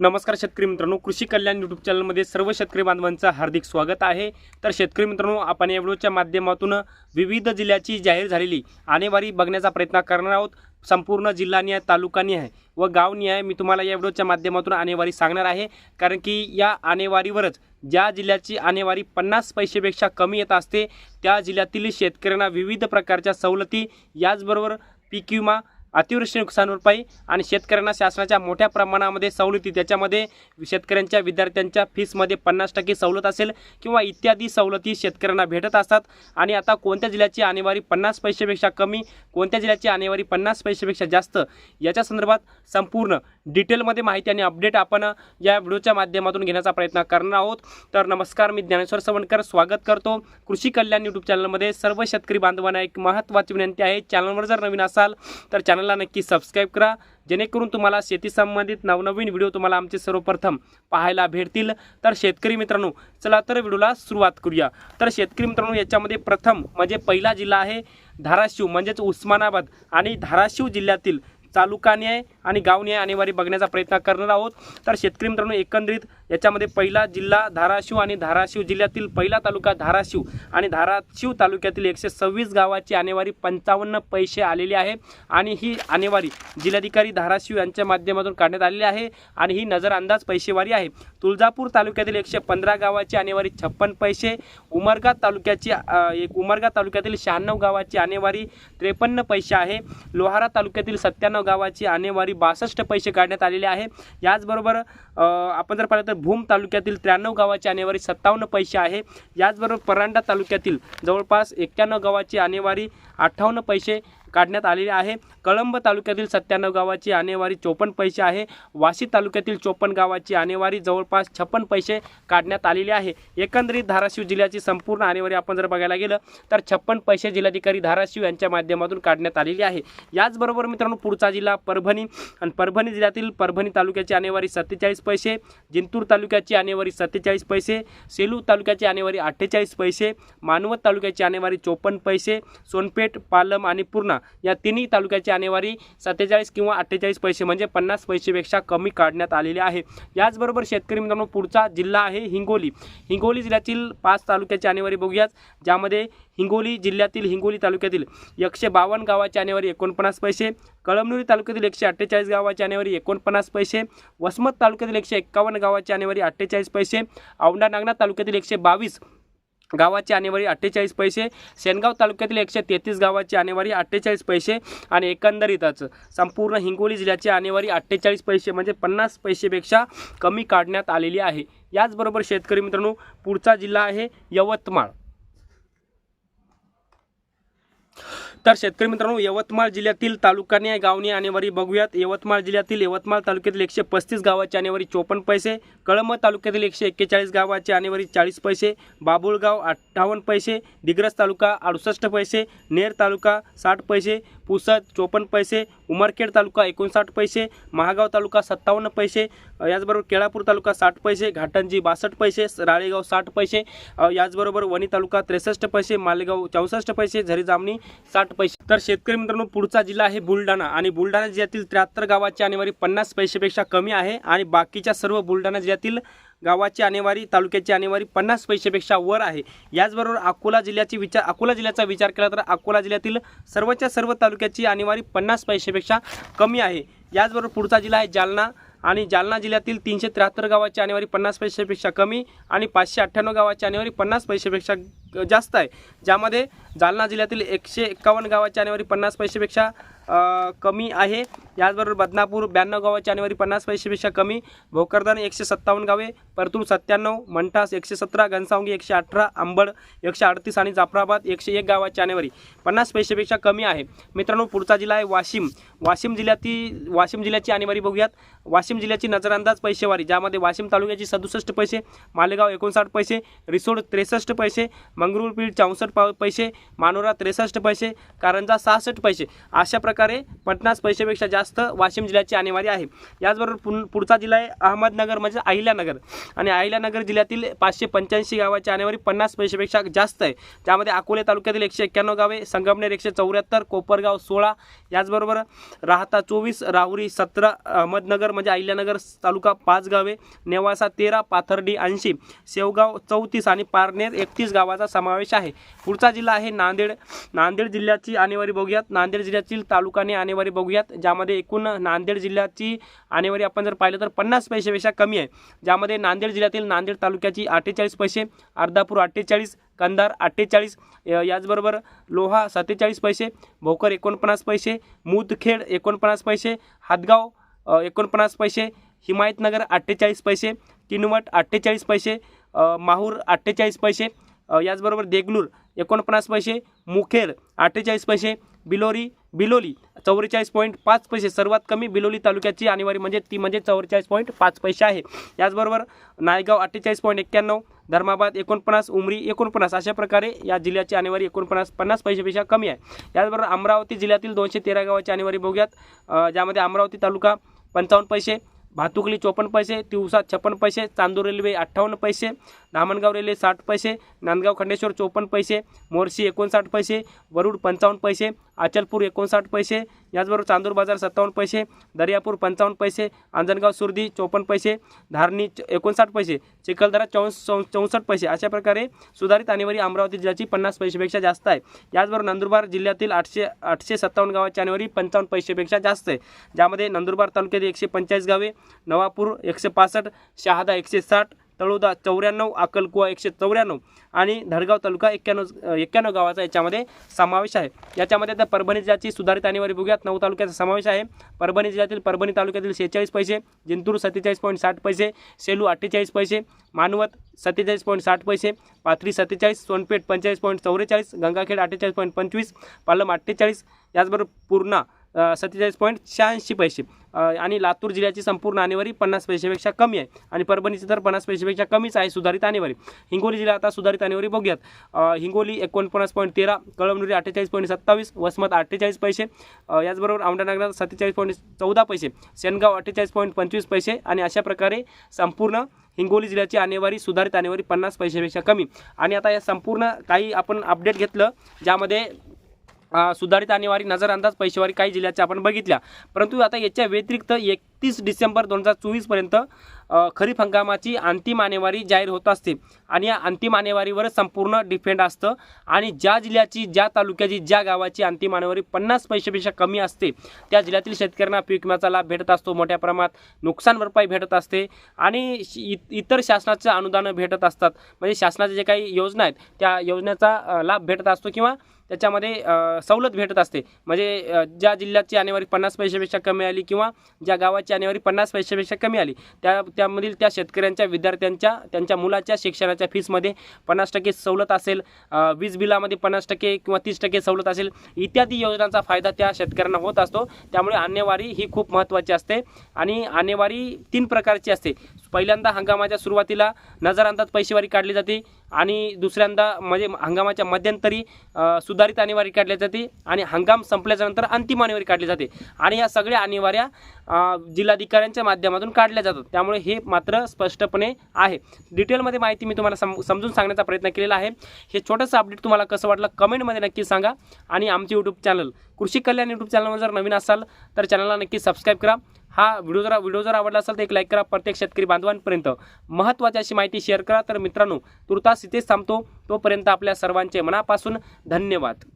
नमस्कार शेतकरी मित्रांनो कृषी कल्याण यूट्यूब चॅनलमध्ये सर्व शेतकरी बांधवांचं हार्दिक स्वागत आहे. तर शेतकरी मित्रांनो आपण या व्हिडिओच्या माध्यमातून विविध जिल्ह्याची जाहीर झालेली आणेवारी बघण्याचा प्रयत्न करणार आहोत. संपूर्ण जिल्हानिहाय तालुकानिहाय व गावनिहाय मी तुम्हाला या व्हिडिओच्या माध्यमातून आणेवारी सांगणार आहे. कारण की या आणेवारीवरच ज्या जिल्ह्याची आणेवारी पन्नास पैसेपेक्षा कमी येत असते त्या जिल्ह्यातील शेतकऱ्यांना विविध प्रकारच्या सवलती याचबरोबर पीक विमा अतिवृष्टी नुकसान भरपाई आणि शेतकऱ्यांना शासनाच्या मोठ्या प्रमाणामध्ये सवलती त्याच्यामध्ये शेतकऱ्यांच्या विद्यार्थ्यांच्या फीसमध्ये पन्नास टक्के सवलत असेल किंवा इत्यादी सवलती शेतकऱ्यांना भेटत असतात. आणि आता कोणत्या जिल्ह्याची आणेवारी पन्नास पैसेपेक्षा कमी कोणत्या जिल्ह्याची आणेवारी पन्नास पैसेपेक्षा जास्त याच्या संदर्भात संपूर्ण डिटेलमध्ये माहिती आणि अपडेट आपण या व्हिडिओच्या माध्यमातून घेण्याचा प्रयत्न करणार आहोत. तर नमस्कार मी ज्ञानेश्वर सवणकर स्वागत करतो कृषी कल्याण यूट्यूब चॅनलमध्ये सर्व शेतकरी बांधवांना एक महत्त्वाची विनंती आहे. चॅनलवर जर नवीन असाल तर चॅनलला नक्की सबस्क्राईब करा. जेणेकरून तुम्हाला शेती संबंधित नवनवीन व्हिडिओ तुम्हाला आमचे सर्वप्रथम पाहायला भेटतील. तर शेतकरी मित्रांनो चला तर व्हिडिओला सुरुवात करूया. तर शेतकरी मित्रांनो याच्यामध्ये प्रथम म्हणजे पहिला जिल्हा आहे धाराशिव म्हणजेच उस्मानाबाद आणि धाराशिव जिल्ह्यातील तालुकान्याय आणि गावन्याय आणेवारी बघण्याचा प्रयत्न करणार आहोत. तर शेतकरी मित्रांनो एकंदरीत याच्यामध्ये पहिला जिल्हा धाराशिव आणि धाराशिव जिल्ह्यातील पहिला तालुका धाराशिव आणि धाराशिव तालुक्यातील एकशे सव्वीस गावाची आणेवारी पंचावन्न पैसे आलेली आहे आणि ही आणेवारी जिल्हाधिकारी धाराशिव यांच्या माध्यमातून काढण्यात आलेली आहे आणि ही नजरअंदाज पैसेवारी आहे. तुळजापूर तालुक्यातील एकशे पंधरा गावाची आणेवारी छप्पन पैसे उमरगा तालुक्याची एक उमरगा तालुक्यातील शहाण्णव गावाची आणेवारी त्रेपन्न पैसे आहे. लोहारा तालुक्यातील सत्त्याण्णव गावाची आणेवारी बासष्ट पैसे काढण्यात आलेले आहे. याचबरोबर आपण जर पाहिलं तर भूम तालुक्यातील त्र्याण्णव गावाची आणेवारी सत्तावन्न पैसे आहे. याचबरोबर परांडा तालुक्यातील जवळपास एक्क्याण्णव गावाची आणेवारी अठ्ठावन्न पैसे काढण्यात आलेले आहे. कळंब तालुक्यातील सत्त्याण्णव गावाची आणेवारी चोपन्न पैसे आहे. वाशी तालुक्यातील चोपन्न गावाची आणेवारी जवळपास छप्पन पैसे काढण्यात आलेली आहे. एकंदरीत धाराशिव जिल्ह्याची संपूर्ण आणेवारी आपण जर बघायला गेलं तर छप्पन पैसे जिल्हाधिकारी धाराशिव यांच्या माध्यमातून काढण्यात आलेली आहे. याचबरोबर मित्रांनो पुढचा जिल्हा परभणी आणि परभणी जिल्ह्यातील परभणी तालुक्याची आणेवारी सत्तेचाळीस पैसे जिंतूर तालुक्याची आणेवारी सत्तेचाळीस पैसे सेलू तालुक्याची आणेवारी अठ्ठेचाळीस पैसे मानवत तालुक्याची आणेवारी चोपन्न पैसे सोनपेठ पालम आणि पूर्णा या तिन्ही तालुक्याची आणेवारी सत्तेचाळीस किंवा अठ्ठेचाळीस पैसे म्हणजे पन्नास पैसेपेक्षा कमी काढण्यात आलेली आहे. याचबरोबर शेतकरी मित्रांनो पुढचा जिल्हा आहे हिंगोली. हिंगोली जिल्ह्यातील पाच तालुक्याची आणेवारी बघूयात ज्यामध्ये हिंगोली जिल्ह्यातील हिंगोली तालुक्यातील एकशे बावन्न गावाची आणेवारी एकोणपन्नास पैसे कळमनुरी तालुक्यातील एकशे अठ्ठेचाळीस गावाची आणेवारी एकोणपन्नास पैसे वसमत तालुक्यातील एकशे एक्कावन्न गावाची आणेवारी अठ्ठेचाळीस पैसे औंढा नागनाथ तालुक्यातील एकशे बावीस गावाची आणेवारी अठ्ठेचाळीस पैसे सेनगाव तालुक्यातील एकशे तेहतीस गावाची आणेवारी अठ्ठेचाळीस पैसे आणि एकंदरीतच संपूर्ण हिंगोली जिल्ह्याची आणेवारी अठ्ठेचाळीस पैसे म्हणजे पन्नास पैसेपेक्षा कमी काढण्यात आलेली आहे. याचबरोबर शेतकरी मित्रांनो पुढचा जिल्हा आहे यवतमाळ. तर शेतकरी मित्रांनो यवतमाळ जिल्ह्यातील तालुकाने गावनी आणेवारी बघूयात. यवतमाळ जिल्ह्यातील यवतमाळ तालुक्यातील एकशे पस्तीस गावाची आणेवारी चोपन्न पैसे कळंब तालुक्यातील एकशे एक्केचाळीस गावाची आणेवारी चाळीस पैसे बाबुळगाव अठ्ठावन्न पैसे दिग्रस तालुका अडुसष्ट पैसे नेर तालुका साठ पैसे पुसद चोपन्न पैसे उमरखेड तालुका एकोणसाठ पैसे महागाव तालुका सत्तावन्न पैसे याचबरोबर केळापूर तालुका साठ पैसे घाटंजी बासष्ट पैसे राळेगाव साठ पैसे याचबरोबर वणी तालुका त्रेसष्ट पैसे मालेगाव चौसष्ट पैसे झरी जामणी साठ पैसे. तर शेतकरी मित्रांनो पुढचा जिल्हा आहे बुलढाणा आणि बुलढाणा जिल्ह्यातील त्र्याहत्तर गावाची आणेवारी पन्नास पैसेपेक्षा कमी आहे आणि बाकीच्या सर्व बुलढाणा जिल्ह्यातील गावाची आणेवारी तालुक्याची आणेवारी पन्नास पैसेपेक्षा वर आहे. याचबरोबर अकोला जिल्ह्याची विचार अकोला जिल्ह्याचा विचार केला तर अकोला जिल्ह्यातील सर्वच्या सर्व तालुक्याची आणेवारी पन्नास पैसेपेक्षा कमी आहे. याचबरोबर पुढचा जिल्हा आहे जालना आणि जालना जिल्ह्यातील तीनशे त्र्याहत्तर गावाची आणेवारी पन्नास पैसेपेक्षा कमी आणि पाचशे अठ्ठ्याण्णव गावाची आणेवारी पन्नास पैसेपेक्षा जास्त आहे. ज्यामध्ये जालना जिल्ह्यातील एकशे एक्कावन्न गावाची आणेवारी पन्नास पैसेपेक्षा कमी आहे. याचबरोबर बदनापूर ब्याण्णव गावाची आणेवारी पन्नास पैसेपेक्षा कमी. भोकरदन एकशे सत्तावन्न गावे परतूर सत्त्याण्णव मंठास एकशे सतरा घनसावंगी एकशे अठरा अंबड एकशे अडतीस आणि जाफराबाद एकशे एक गावाची आणेवारी पन्नास पैसेपेक्षा कमी आहे. मित्रांनो पुढचा जिल्हा आहे वाशिम. वाशिम जिल्ह्यातील वाशिम जिल्ह्याची आणेवारी बघूयात. वाशिम जिल्ह्याची नजरअंदाज पैसेवारी ज्यामध्ये वाशिम तालुक्याची सदुसष्ट पैसे मालेगाव एकोणसाठ पैसे रिसोड त्रेसष्ट पैसे मंगरुळपीठ चौसष्ट पा पैसे मानोरा त्रेसष्ट पैसे कारंजा सहासष्ट पैसे. अशा प्रकारे पन्नास पैसेपेक्षा जास्त वाशिम जिल्ह्याची आणेवारी आहे. याचबरोबर पुन पुढचा जिल्हा आहे अहमदनगर म्हणजे अहिल्यानगर. आणि अहिल्यानगर जिल्ह्यातील पाचशे पंच्याऐंशी गावाची आणेवारी पन्नास पैसेपेक्षा जास्त आहे. त्यामध्ये अकोले तालुक्यातील एकशे एक्क्याण्णव गावे संगमनेर एकशे चौऱ्याहत्तर कोपरगाव सोळा याचबरोबर राहता चोवीस राहुरी सतरा अहमदनगर म्हणजे अहिल्यानगर तालुका पाच गावे नेवासा तेरा पाथर्डी ऐंशी शेवगाव चौतीस आणि पारनेर एकतीस गावाचा समावेश आहे. पुढचा जिल्हा आहे नांदेड. नांदेड जिल्ह्याची आणेवारी बघूयात. नांदेड जिल्ह्यातील तालुकाने आणेवारी बघूयात. ज्यामध्ये एकूण नांदेड जिल्ह्याची आणेवारी आपण जर पाहिलं तर पन्नास पैशापेक्षा कमी आहे. ज्यामध्ये नांदेड जिल्ह्यातील नांदेड तालुक्याची अठ्ठेचाळीस पैसे अर्धापूर अठ्ठेचाळीस कंधार अठ्ठेचाळीस याचबरोबर लोहा सत्तेचाळीस पैसे भोकर एकोणपन्नास पैसे मुदखेड एकोणपन्नास पैसे हातगाव एकोणपन्नास पैसे हिमायतनगर अठ्ठेचाळीस पैसे किनवट अठ्ठेचाळीस पैसे माहूर अठ्ठेचाळीस पैसे याचबरोबर देगलूर एकोणपन्नास पैसे मुखेर अठ्ठेचाळीस पैसे बिलोरी बिलोली चौवेचाळीस पॉईंट पाच पैसे. सर्वात कमी बिलोली तालुक्याची आणेवारी म्हणजे ती म्हणजे चौवेचाळीस पॉईंट पाच पैसे आहे. याचबरोबर नायगाव अठ्ठेचाळीस पॉईंट एक्क्याण्णव धर्माबाद एकोणपन्नास उमरी एकोणपन्नास अशा प्रकारे या जिल्ह्याची आणेवारी एकोणपन्नास पन्नास पैसेपेक्षा कमी आहे. याचबरोबर अमरावती जिल्ह्यातील दोनशे तेरा गावाची आणेवारी बघूयात. ज्यामध्ये अमरावती तालुका पंचावन्न पैसे भातुकली चोपन्न पैसे तिवसा छप्पन पैसे चांदूर रेल्वे अठ्ठावन्न पैसे धामणगाव रेल्वे साठ पैसे नांदगाव खंडेश्वर चोपन्न पैसे मोर्शी एकोणसाठ पैसे वरुड पंचावन्न पैसे अचलपूर एकोणसाठ पैसे याचबरोबर चांदूर बाजार सत्तावन्न पैसे दर्यापूर पंचावन्न पैसे अंजनगाव सुर्दी चोपन्न पैसे धारणी च- एकोणसाठ पैसे चिखलदरा चौस चौ चौसष्ट पैसे. अशा प्रकारे सुधारित आणेवारी अमरावती जिल्ह्याची पन्नास पैसेपेक्षा जास्त आहे. याचबरोबर नंदुरबार जिल्ह्यातील आठशे आठशे सत्तावन्न गावाची आणेवारी पंचावन्न पैसेपेक्षा जास्त आहे. ज्यामध्ये नंदुरबार तालुक्यातील एकशे पंचेचाळीस गावे नवापूर एकशे पासष्ट शहादा एकशे साठ तळोदा चौऱ्याण्णव अक्कलकुवा एकशे चौऱ्याण्णव आणि धडगाव तालुका एक्क्याण्णव एक्क्याण्णव गावाचा याच्यामध्ये समावेश आहे. याच्यामध्ये आता परभणी जिल्ह्याची सुधारित आणेवारी बघूयात. नऊ तालुक्याचा समावेश आहे. परभणी जिल्ह्यातील परभणी तालुक्यातील शेहेचाळीस पैसे जिंतूर सत्तेचाळीस पॉईंट साठ पैसे सेलू अठ्ठेचाळीस पैसे मानवत सत्तेचाळीस पॉईंट साठ पैसे पाथरी सत्तेचाळीस सोनपेठ पंचेचाळीस पॉईंट चौवेचाळीस गंगाखेड अठ्ठेचाळीस पॉईंट पंचवीस पालम अठ्ठेचाळीस याचबरोबर पूर्णा सत्तेचाळीस पॉईंट शहाऐंशी पैसे. आणि लातूर जिल्ह्याची संपूर्ण आणेवारी पन्नास पैशापेक्षा कमी आहे. आणि परभणीची तर पन्नास पैशापेक्षा कमीच आहे सुधारित आणेवारी हिंगोली जिल्हा आता सुधारित आणेवारी बघूयात. हिंगोली एकोणपन्नास पॉईंट तेरा कळमनुरी अठ्ठेचाळीस पॉईंट सत्तावीस वसमत अठ्ठेचाळीस पैसे याचबरोबर औंढानागरात सत्तेचाळीस पॉईंट चौदा पैसे सेनगाव अठ्ठेचाळीस पॉईंट पंचवीस पैसे आणि अशा प्रकारे संपूर्ण हिंगोली जिल्ह्याची आणेवारी सुधारित आणेवारी पन्नास पैशापेक्षा कमी. आणि आता या संपूर्ण काही आपण अपडेट घेतलं ज्यामध्ये सुधारित आणेवारी नजर अंदाज काही जिल्ह्याच्या आपण बघितल्या. परंतु आता याच्या व्यतिरिक्त एक तीस डिसेंबर दोन हजार चोवीसपर्यंत खरीप हंगामाची अंतिम आणेवारी जाहीर होत असते. आणि या अंतिम आणेवारीवर संपूर्ण डिपेंड असतं. आणि ज्या जिल्ह्याची ज्या तालुक्याची ज्या गावाची अंतिम आणेवारी पन्नास पैशापेक्षा कमी असते त्या जिल्ह्यातील शेतकऱ्यांना पीक विम्याचा लाभ भेटत असतो. मोठ्या प्रमाणात नुकसान भरपाई भेटत असते. आणि इतर शासनाचं अनुदानं भेटत असतात. म्हणजे शासनाच्या जे काही योजना आहेत त्या योजनेचा लाभ भेटत असतो किंवा त्याच्यामध्ये सवलत भेटत असते. म्हणजे ज्या जिल्ह्याची आणेवारी पन्नास पैशापेक्षा कमी आली किंवा ज्या गावाची जानेवारी पन्नास पैशापेक्षा कमी आली. त्या त्यामधील त्या शेतकऱ्यांच्या विद्यार्थ्यांच्या त्यांच्या मुलाच्या शिक्षणाच्या फीसमध्ये पन्नास टक्के सवलत असेल वीज बिलामध्ये पन्नास टक्के किंवा तीस टक्के सवलत असेल इत्यादी योजनांचा फायदा त्या शेतकऱ्यांना होत असतो. त्यामुळे आणेवारी ही खूप महत्त्वाची असते आणि आणेवारी तीन प्रकारची असते. पहिल्यांदा हंगामाच्या सुरुवातीला नजर अंदाज पैसेवारी काढली जाते आणि दुसऱ्यांदा म्हणजे हंगामाच्या मध्यंतरी सुधारित आणेवारी काढली जाते आणि हंगाम संपल्याच्यानंतर अंतिम आणेवारी काढली जाते. आणि या सगळ्या आणेवाऱ्या जिल्हाधिकाऱ्यांच्या माध्यमातून काढल्या जातात. त्यामुळे हे मात्र स्पष्टपणे आहे. डिटेलमध्ये माहिती मी तुम्हाला सम समजून सांगण्याचा प्रयत्न केलेला आहे. हे छोटंसं अपडेट तुम्हाला कसं वाटलं कमेंटमध्ये नक्की सांगा. आणि आमचे यूट्यूब चॅनल कृषी कल्याण यूट्यूब चॅनलवर जर नवीन असाल तर चॅनलला नक्की सबस्क्राईब करा. हा व्हिडिओ जर व्हिडिओ जर आवडला असेल तर एक लाईक करा प्रत्येक शेतकरी बांधवांपर्यंत. महत्त्वाची अशी माहिती शेअर करा. तर मित्रांनो तुर्तास इथेच थांबतो. तोपर्यंत आपल्या सर्वांचे मनापासून धन्यवाद.